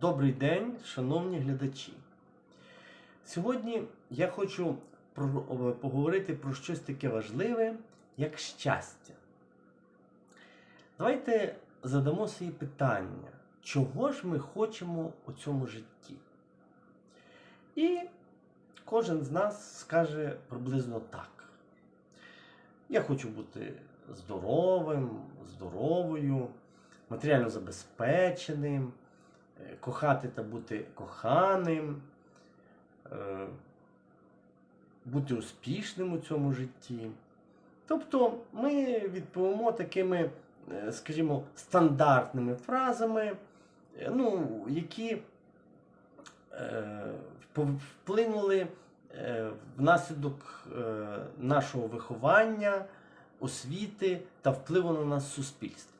Добрий день, шановні глядачі. Сьогодні я хочу про- поговорити про щось таке важливе, як щастя. Давайте задамо собі питання, чого ж ми хочемо у цьому житті? І кожен з нас скаже приблизно так. Я хочу бути здоровим, здоровою, матеріально забезпеченим, е, кохати та бути коханим, е, бути успішним у цьому житті. Тобто ми відповімо такими, е, скажімо, стандартними фразами, е, ну, які вплинули внаслідок нашого виховання, освіти та впливу на нас суспільства.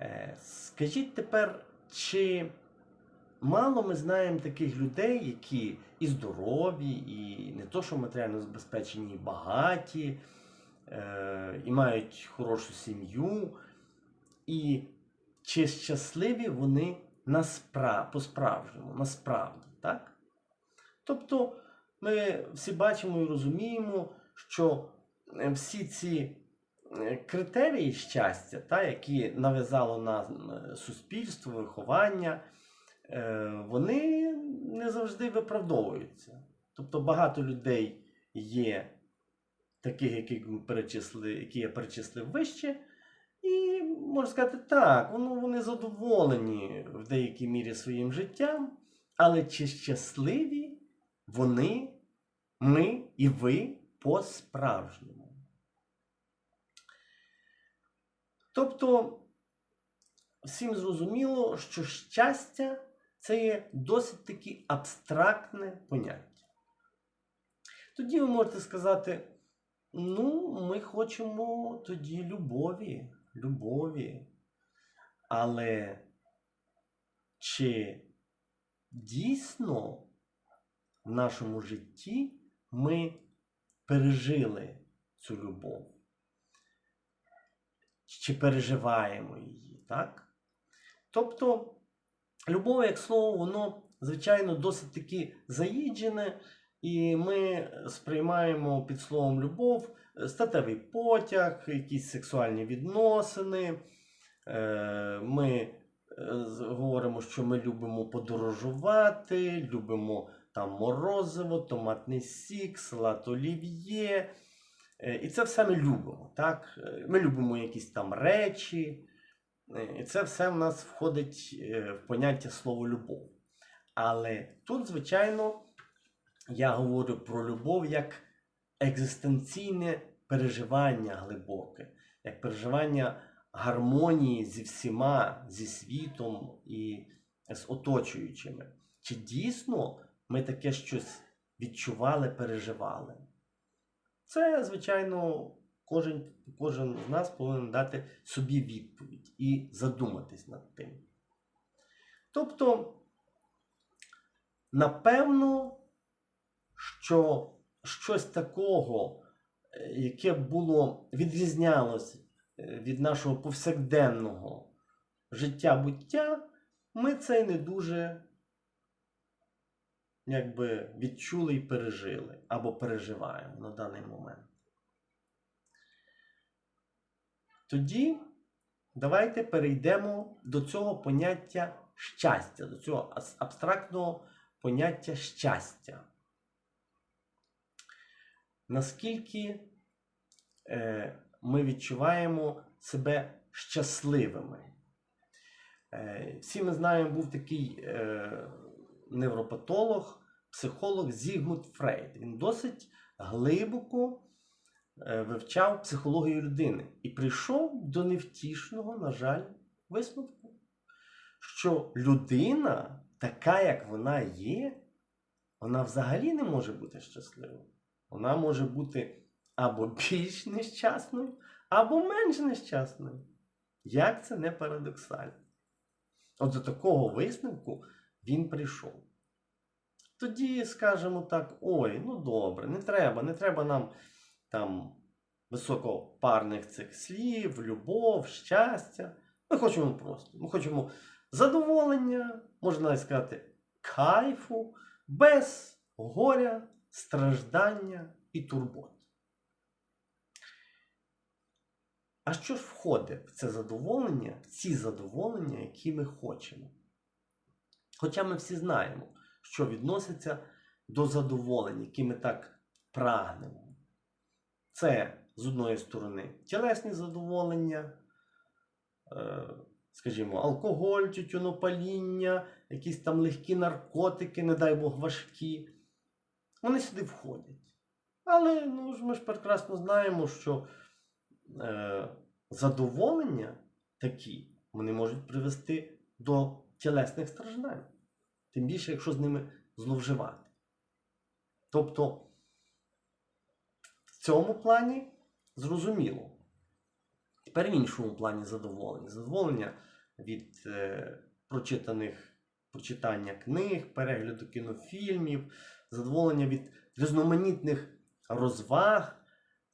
Е, Скажіть тепер, чи мало ми знаємо таких людей, які і здорові, і не то, що матеріально забезпечені, і багаті, е, і мають хорошу сім'ю, і чи щасливі вони по-справжньому, насправді, так? Тобто ми всі бачимо і розуміємо, що е, всі ці критерії щастя, та, які нав'язало нам е, суспільство, виховання, е, вони не завжди виправдовуються. Тобто багато людей є таких, ми перечисли, які я перечислив вище, і можна сказати, так, вони задоволені в деякій мірі своїм життям, але чи щасливі вони, ми і ви по-справжньому? Тобто, всім зрозуміло, що щастя це є досить таки абстрактне поняття. Тоді ви можете сказати, ну, ми хочемо тоді любові, любові. Але чи дійсно в нашому житті ми пережили цю любов? Чи переживаємо її, так? Тобто, любов, як слово, воно, звичайно, досить таки заїджене, і ми сприймаємо під словом любов е, статевий потяг, якісь сексуальні відносини. Е, Ми е, говоримо, що ми любимо подорожувати, любимо там морозиво, томатний сік, салат олів'є. Е, І це все ми любимо. Так? Е, Ми любимо якісь там речі. Е, І це все в нас входить в поняття слово любов. Але тут, звичайно, я говорю про любов як екзистенційне переживання глибоке, як переживання гармонії зі всіма, зі світом і з оточуючими. Чи дійсно ми таке щось відчували, переживали? Це, звичайно, кожен, кожен з нас повинен дати собі відповідь і задуматись над тим. Тобто, напевно, що щось такого, е, яке було відрізнялося е, від нашого повсякденного життя буття, ми це не дуже якби відчули і пережили або переживаємо на даний момент. Тоді давайте перейдемо до цього поняття щастя, до цього абстрактного поняття щастя. Наскільки е, ми відчуваємо себе щасливими? Е, всі ми знаємо, був такий е, невропатолог, психолог Зігмунд Фрейд. Він досить глибоко е, вивчав психологію людини і прийшов до невтішного, на жаль, висновку, що людина, така як вона є, вона взагалі не може бути щасливою. Вона може бути або більш нещасною, або менш нещасною. Як це не парадоксально? От до такого висновку він прийшов. Тоді скажемо так: ой, ну добре, не треба, не треба нам там високопарних цих слів, любов, щастя. Ми хочемо просто. Ми хочемо задоволення, можна навіть сказати, кайфу, без горя, страждання і турбот. А що ж входить в це задоволення, в ці задоволення, які ми хочемо? Хоча ми всі знаємо, що відноситься до задоволень, які ми так прагнемо. Це, з одної сторони, тілесні задоволення, е, скажімо, алкоголь, тютюнопаління, якісь там легкі наркотики, не дай Бог, важкі. Вони сюди входять. Але ну, ми ж прекрасно знаємо, що е, задоволення такі вони можуть привести до тілесних страждань. Тим більше, якщо з ними зловживати. Тобто, в цьому плані зрозуміло. Тепер в іншому плані задоволення. Задоволення від е, прочитаних прочитання книг, перегляду кінофільмів, задоволення від різноманітних розваг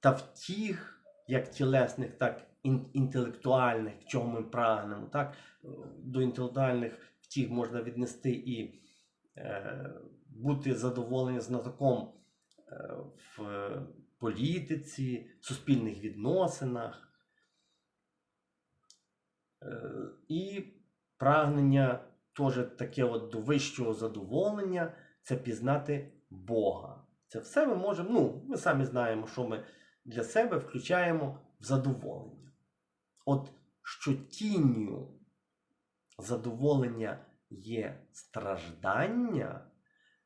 та втіх, як тілесних, так інтелектуальних, чого ми прагнемо. Так? До інтелектуальних втіх можна віднести і е, бути задоволеним знатоком е, в політиці, в суспільних відносинах. Е, І прагнення теж таке от до вищого задоволення це пізнати Бога. Це все ми можемо, ну, ми самі знаємо, що ми для себе включаємо в задоволення. От що тінню задоволення є страждання,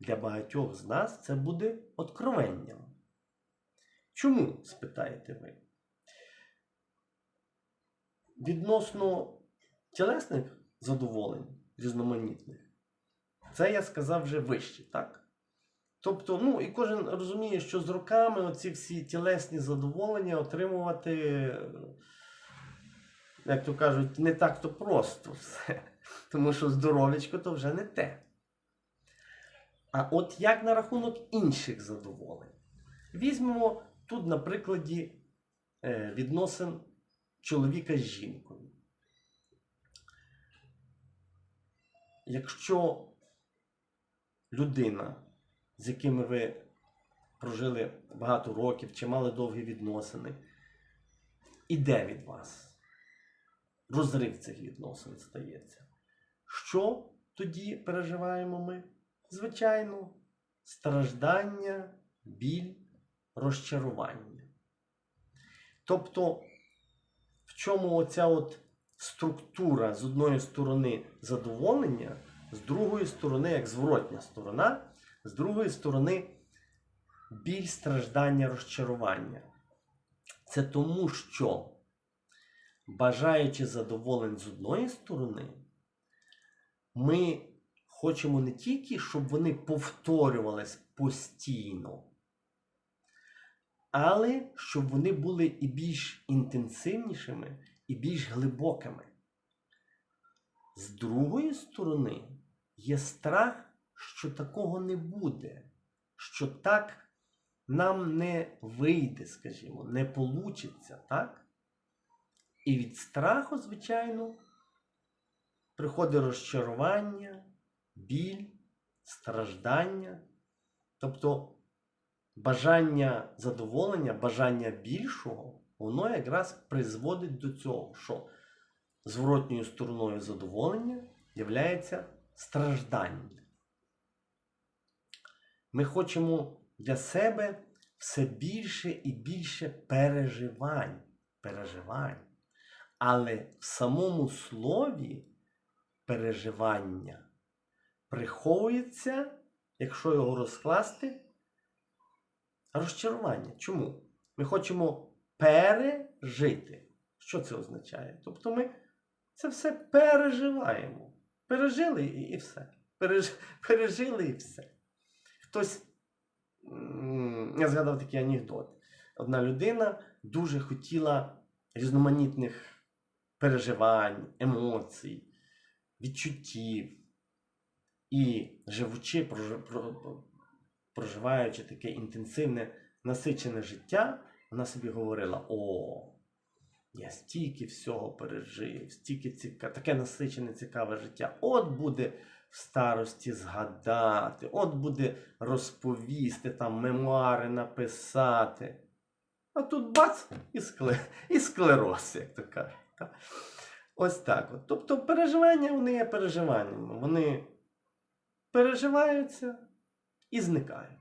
для багатьох з нас це буде откровенням. Чому, спитаєте ви? Відносно тілесних задоволень різноманітних, це я сказав вже вище, так? Тобто, ну, і кожен розуміє, що з роками оці всі тілесні задоволення отримувати, як то кажуть, не так-то просто все. Тому що здоров'ячко то вже не те. А от як на рахунок інших задоволень? Візьмемо тут на прикладі е, відносин чоловіка з жінкою. Якщо людина, з якими ви прожили багато років чи мали довгі відносини, іде від вас, розрив цих відносин стається. Що тоді переживаємо ми? Звичайно, страждання, біль, розчарування. Тобто, в чому оця от структура з одної сторони задоволення, з другої сторони, як зворотня сторона, з другої сторони біль, страждання, розчарування. Це тому, що, бажаючи задоволень з одної сторони, ми хочемо не тільки, щоб вони повторювались постійно, але щоб вони були і більш інтенсивнішими, і більш глибокими. З другої сторони, є страх, що такого не буде, що так нам не вийде, скажімо, не получиться, так? І від страху, звичайно, приходить розчарування, біль, страждання. Тобто бажання задоволення, бажання більшого, воно якраз призводить до цього, що зворотньою стороною задоволення є страждання. Ми хочемо для себе все більше і більше переживань. переживань. Але в самому слові переживання приховується, якщо його розкласти, розчарування. Чому? Ми хочемо пережити. Що це означає? Тобто ми це все переживаємо. Пережили і, і все. Переж, пережили і все. Хтось, я згадав такий анекдот. Одна людина дуже хотіла різноманітних переживань, емоцій, відчуттів. І живучи, проживаючи таке інтенсивне, насичене життя, вона собі говорила: о, Я стільки всього пережив, стільки ціка... таке насичене, цікаве життя. От буде в старості згадати, от буде розповісти, там мемуари написати. А тут бац і, скле... і склероз, як то кажуть. Ось так. От. Тобто переживання вони є переживаннями. Вони переживаються і зникають.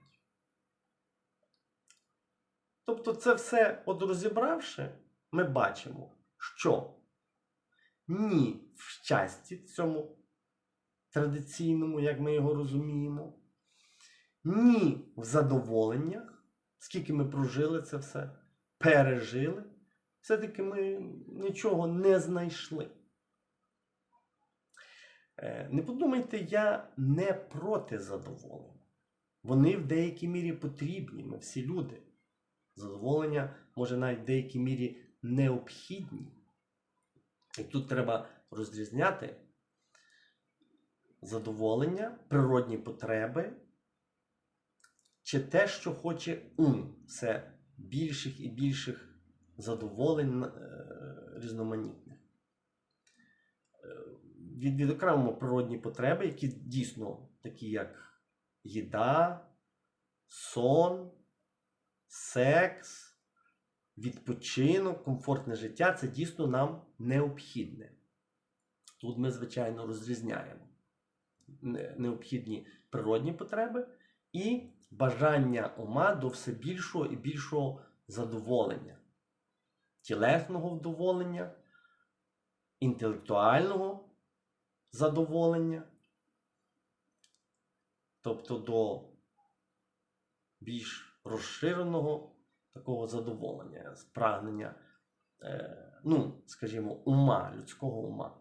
Тобто, це все, от розібравши, ми бачимо, що ні в щасті цьому традиційному, як ми його розуміємо, ні в задоволеннях, скільки ми прожили це все, пережили, все-таки ми нічого не знайшли. Е, Не подумайте, я не проти задоволення. Вони в деякій мірі потрібні, ми всі люди. Задоволення може навіть в деякій мірі необхідні. І тут треба розрізняти задоволення, природні потреби, чи те, що хоче ум. Це більших і більших задоволень е, різноманітних. Е, Від, відокремимо природні потреби, які дійсно такі, як їда, сон, секс, відпочинок, комфортне життя це дійсно нам необхідне. Тут ми, звичайно, розрізняємо необхідні природні потреби і бажання ума до все більшого і більшого задоволення, тілесного вдоволення, інтелектуального задоволення, тобто до більш розширеного такого задоволення, прагнення, е, ну, скажімо, ума, людського ума.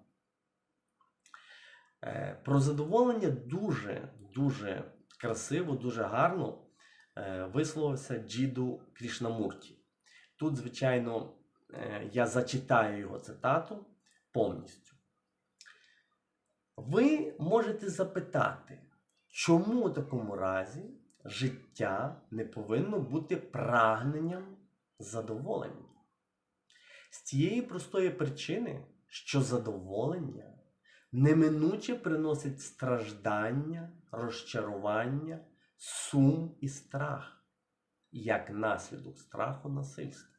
Е, Про задоволення дуже, дуже красиво, дуже гарно е, висловився Джіду Крішнамурті. Тут, звичайно, я зачитаю його цитату повністю. Ви можете запитати, чому у такому разі життя не повинно бути прагненням задоволення? З тієї простої причини, що задоволення неминуче приносить страждання, розчарування, сум і страх, як наслідок страху насильства.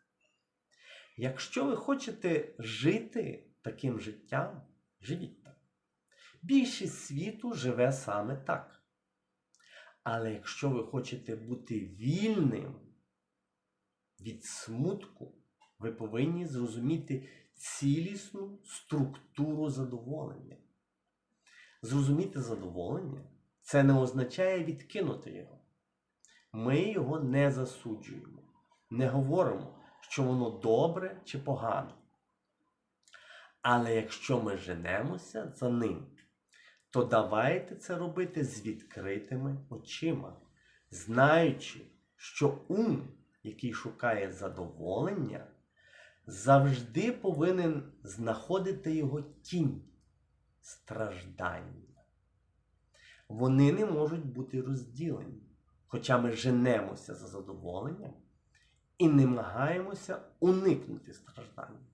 Якщо ви хочете жити таким життям, живіть так. Більшість світу живе саме так. Але якщо ви хочете бути вільним від смутку, ви повинні зрозуміти цілісну структуру задоволення. Зрозуміти задоволення це не означає відкинути його. Ми його не засуджуємо, не говоримо, що воно добре чи погано. Але якщо ми женемося за ним, то давайте це робити з відкритими очима, знаючи, що ум, який шукає задоволення, завжди повинен знаходити його тінь страждання. Вони не можуть бути розділені, хоча ми женемося за задоволенням і намагаємося уникнути страждання.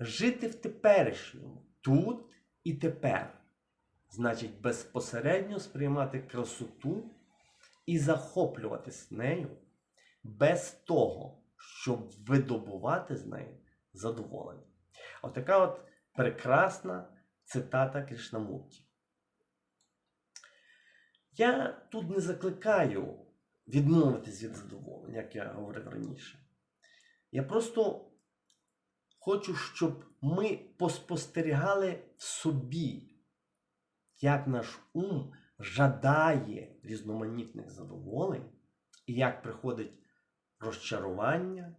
Жити в теперішньому, тут і тепер, значить безпосередньо сприймати красоту і захоплюватись нею без того, щоб видобувати з неї задоволення. Отака от прекрасна цитата Кришнамурті. Я тут не закликаю відмовитись від задоволення, як я говорив раніше. Я просто хочу, щоб ми поспостерігали в собі, як наш ум жадає різноманітних задоволень і як приходить розчарування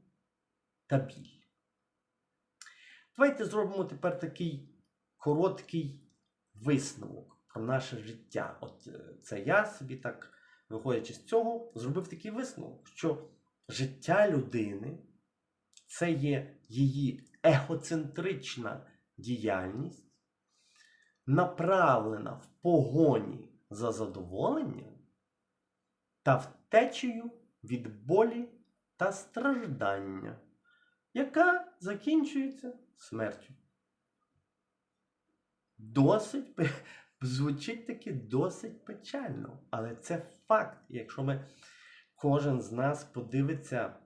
та біль. Давайте зробимо тепер такий короткий висновок про наше життя. От е, це я собі так, виходячи з цього, зробив такий висновок, що життя людини це є її егоцентрична діяльність, направлена в погоні за задоволенням та втечею від болі та страждання, яка закінчується смертю. Досить звучить таки досить печально, але це факт. Якщо ми кожен з нас подивиться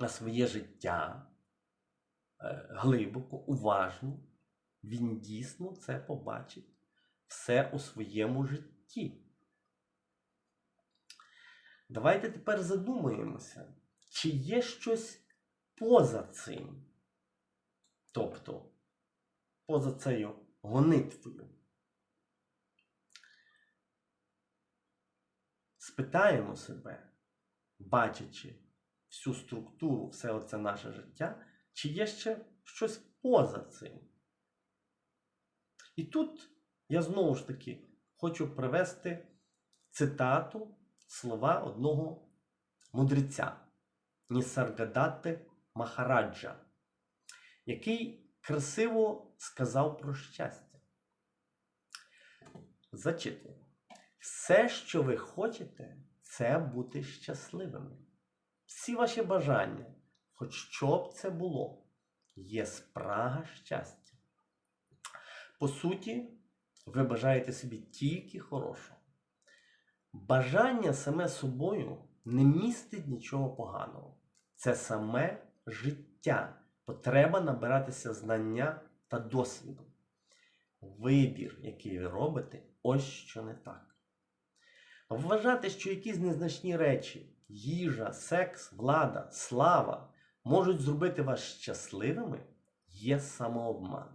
на своє життя е, глибоко, уважно, він дійсно це побачить все у своєму житті. Давайте тепер задумаємося, чи є щось поза цим, тобто поза цією гонитвою. Спитаємо себе, бачачи всю структуру, все оце наше життя, чи є ще щось поза цим. І тут я знову ж таки хочу привести цитату слова одного мудреця Нісаргадати Махараджа, який красиво сказав про щастя. Зачитую. Все, що ви хочете, це бути щасливими. Всі ваші бажання, хоч що б це було, є спрага щастя. По суті, ви бажаєте собі тільки хорошого. Бажання саме собою не містить нічого поганого. Це саме життя, потреба набиратися знання та досвіду. Вибір, який ви робите, ось що не так. Вважати, що якісь незначні речі, їжа, секс, влада, слава можуть зробити вас щасливими, є самообман.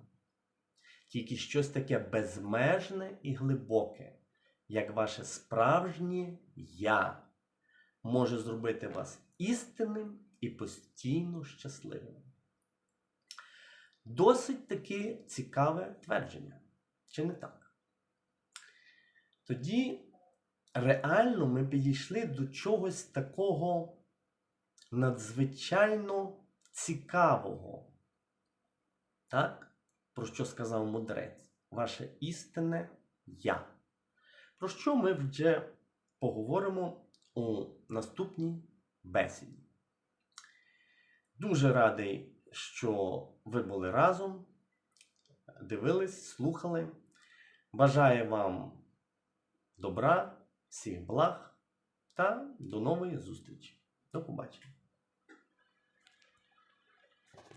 Тільки щось таке безмежне і глибоке, як ваше справжнє я, може зробити вас істинним і постійно щасливим. Досить таки цікаве твердження, чи не так? Тоді реально ми підійшли до чогось такого надзвичайно цікавого. Так? Про що сказав мудрець? Ваше істинне я. Про що ми вже поговоримо у наступній бесіді. Дуже радий, що ви були разом, дивились, слухали. Бажаю вам добра, всіх благ та до нової зустрічі. До побачення.